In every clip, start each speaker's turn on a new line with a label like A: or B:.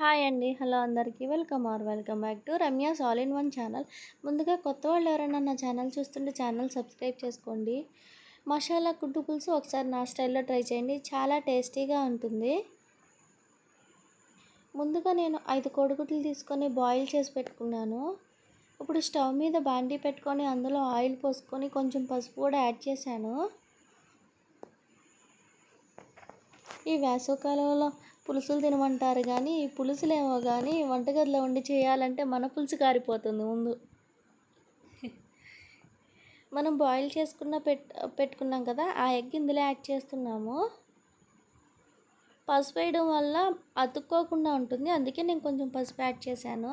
A: Hi అండి. Hello అందరికీ. Welcome or welcome back to Ramya all in one channel. ముందుగా కొత్త వాళ్ళు ఎవరైనా నా ఛానల్ చూస్తుంటే ఛానల్ సబ్స్క్రైబ్ చేసుకోండి. మసాలా కుట్టు పులుసు ఒకసారి నా స్టైల్లో ట్రై చేయండి. చాలా టేస్టీగా ఉంటుంది. ముందుగా నేను ఐదు కోడిగుడ్లు తీసుకొని బాయిల్ చేసి పెట్టుకున్నాను. ఇప్పుడు స్టవ్ మీద బాండీ పెట్టుకొని అందులో ఆయిల్ పోసుకొని కొంచెం పసుపు కూడా యాడ్ చేశాను. ఈ వేసవకాలంలో పులుసులు తినమంటారు కానీ పులుసులేమో కానీ వంటగదిలో వండి చేయాలంటే మన పులుసు కారిపోతుంది ముందు. మనం బాయిల్ చేసుకున్న పెట్ పెట్టుకున్నాం కదా ఆ ఎగ్ ఇందులో యాడ్ చేస్తున్నాము. పసుపు వేయడం వల్ల అతుక్కోకుండా ఉంటుంది అందుకే నేను కొంచెం పసుపు యాడ్ చేశాను.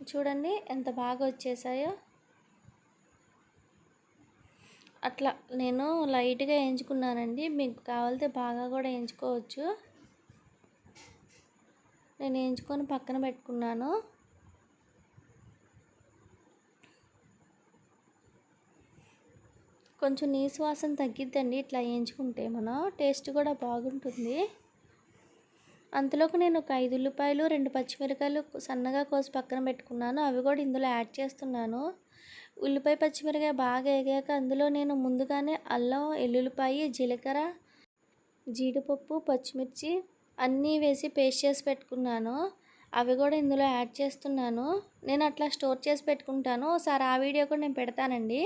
A: చూడండి ఎంత బాగా వచ్చేసాయో. అట్లా నేను లైట్గా వేయించుకున్నానండి. మీకు కావాలితే బాగా కూడా వేయించుకోవచ్చు. నేను వేయించుకొని పక్కన పెట్టుకున్నాను. కొంచెం నీసు వాసన తగ్గిద్దండి ఇట్లా వేయించుకుంటే మనం. టేస్ట్ కూడా బాగుంటుంది. అంతలోకి నేను ఒక ఐదు ఉల్లిపాయలు రెండు పచ్చిమిరకాయలు సన్నగా కోసి పక్కన పెట్టుకున్నాను. అవి కూడా ఇందులో యాడ్ చేస్తున్నాను. ఉల్లిపాయ పచ్చిమిరకాయ బాగా ఎగాక అందులో నేను ముందుగానే అల్లం ఎల్లుల్లిపాయ జీలకర్ర జీడిపప్పు పచ్చిమిర్చి అన్నీ వేసి పేస్ట్ చేసి పెట్టుకున్నాను. అవి కూడా ఇందులో యాడ్ చేస్తున్నాను. నేను అట్లా స్టోర్ చేసి పెట్టుకుంటాను. ఒకసారి ఆ వీడియో కూడా నేను పెడతానండి.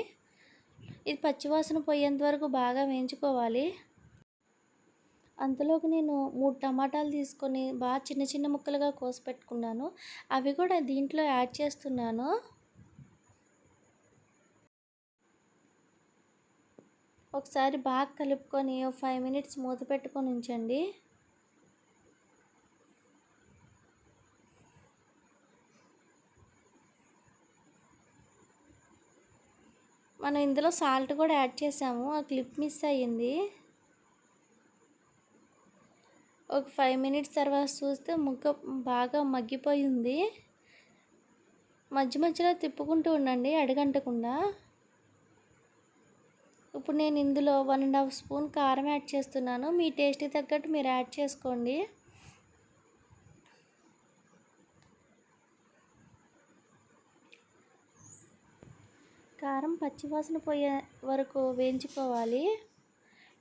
A: ఇది పచ్చివాసన పోయేంత వరకు బాగా వేయించుకోవాలి. అంతలోకి నేను మూడు టమాటాలు తీసుకొని బాగా చిన్న చిన్న ముక్కలుగా కోసి పెట్టుకున్నాను. అవి కూడా దీంట్లో యాడ్ చేస్తున్నాను. ఒకసారి బాగా కలుపుకొని ఫైవ్ మినిట్స్ మూత పెట్టుకొని ఉంచండి. మనం ఇందులో సాల్ట్ కూడా యాడ్ చేసాము. ఆ క్లిప్ మిస్ అయ్యింది. ఒక ఫైవ్ మినిట్స్ తర్వాత చూస్తే ముక్క బాగా మగ్గిపోయింది. మధ్య మధ్యలో తిప్పుకుంటూ ఉండండి అడగంటకుండా. ఇప్పుడు నేను ఇందులో వన్ అండ్ హాఫ్ స్పూన్ కారం యాడ్ చేస్తున్నాను. మీ టేస్ట్కి తగ్గట్టు మీరు యాడ్ చేసుకోండి. కారం పచ్చివాసన పోయే వరకు వేయించుకోవాలి.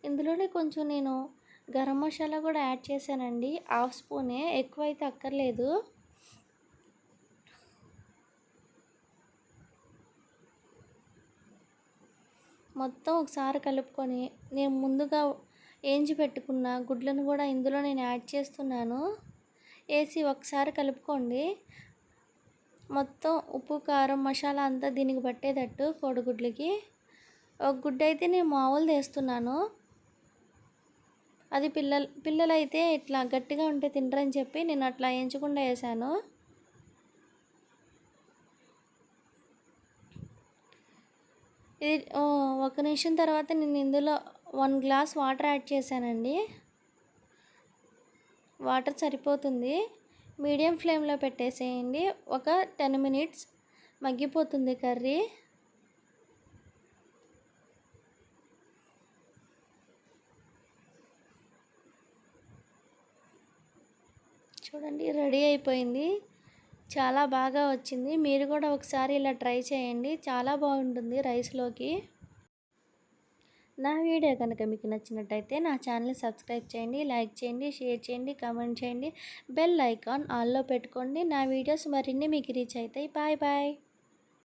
A: ఇందులోనే కొంచెం నేను గరం మసాలా కూడా యాడ్ చేశానండి. హాఫ్ స్పూనే ఎక్కువ అయితే అక్కర్లేదు. మొత్తం ఒకసారి కలుపుకొని నేను ముందుగా ఏంచి పెట్టుకున్న గుడ్లను కూడా ఇందులో నేను యాడ్ చేస్తున్నాను. వేసి ఒకసారి కలుపుకోండి. మొత్తం ఉప్పు కారం మసాలా అంతా దీనికి పట్టేటట్టు కోడిగుడ్లకి ఒక గుడ్డ అయితే నేను మామూలు వేస్తున్నాను అది పిల్లలు పిల్లలైతే ఇట్లా గట్టిగా ఉంటే తినరని చెప్పి నేను అట్లా వేయించకుండా వేసాను. ఇది ఒక నిమిషం తర్వాత నేను ఇందులో వన్ గ్లాస్ వాటర్ యాడ్ చేశానండి. వాటర్ సరిపోతుంది. మీడియం ఫ్లేమ్లో పెట్టేసేయండి. ఒక టెన్ మినిట్స్ మగ్గిపోతుంది కర్రీ. చూడండి రెడీ అయిపోయింది. చాలా బాగా వచ్చింది. మీరు కూడా ఒకసారి ఇలా ట్రై చేయండి. చాలా బాగుంటుంది రైస్లోకి. నా వీడియో కనుక మీకు నచ్చినట్టయితే నా ఛానల్ని సబ్స్క్రైబ్ చేయండి లైక్ చేయండి షేర్ చేయండి కామెంట్ చేయండి బెల్ ఐకాన్ ఆల్లో పెట్టుకోండి. నా వీడియోస్ మరిన్ని మీకు రీచ్ అవుతాయి. Bye bye.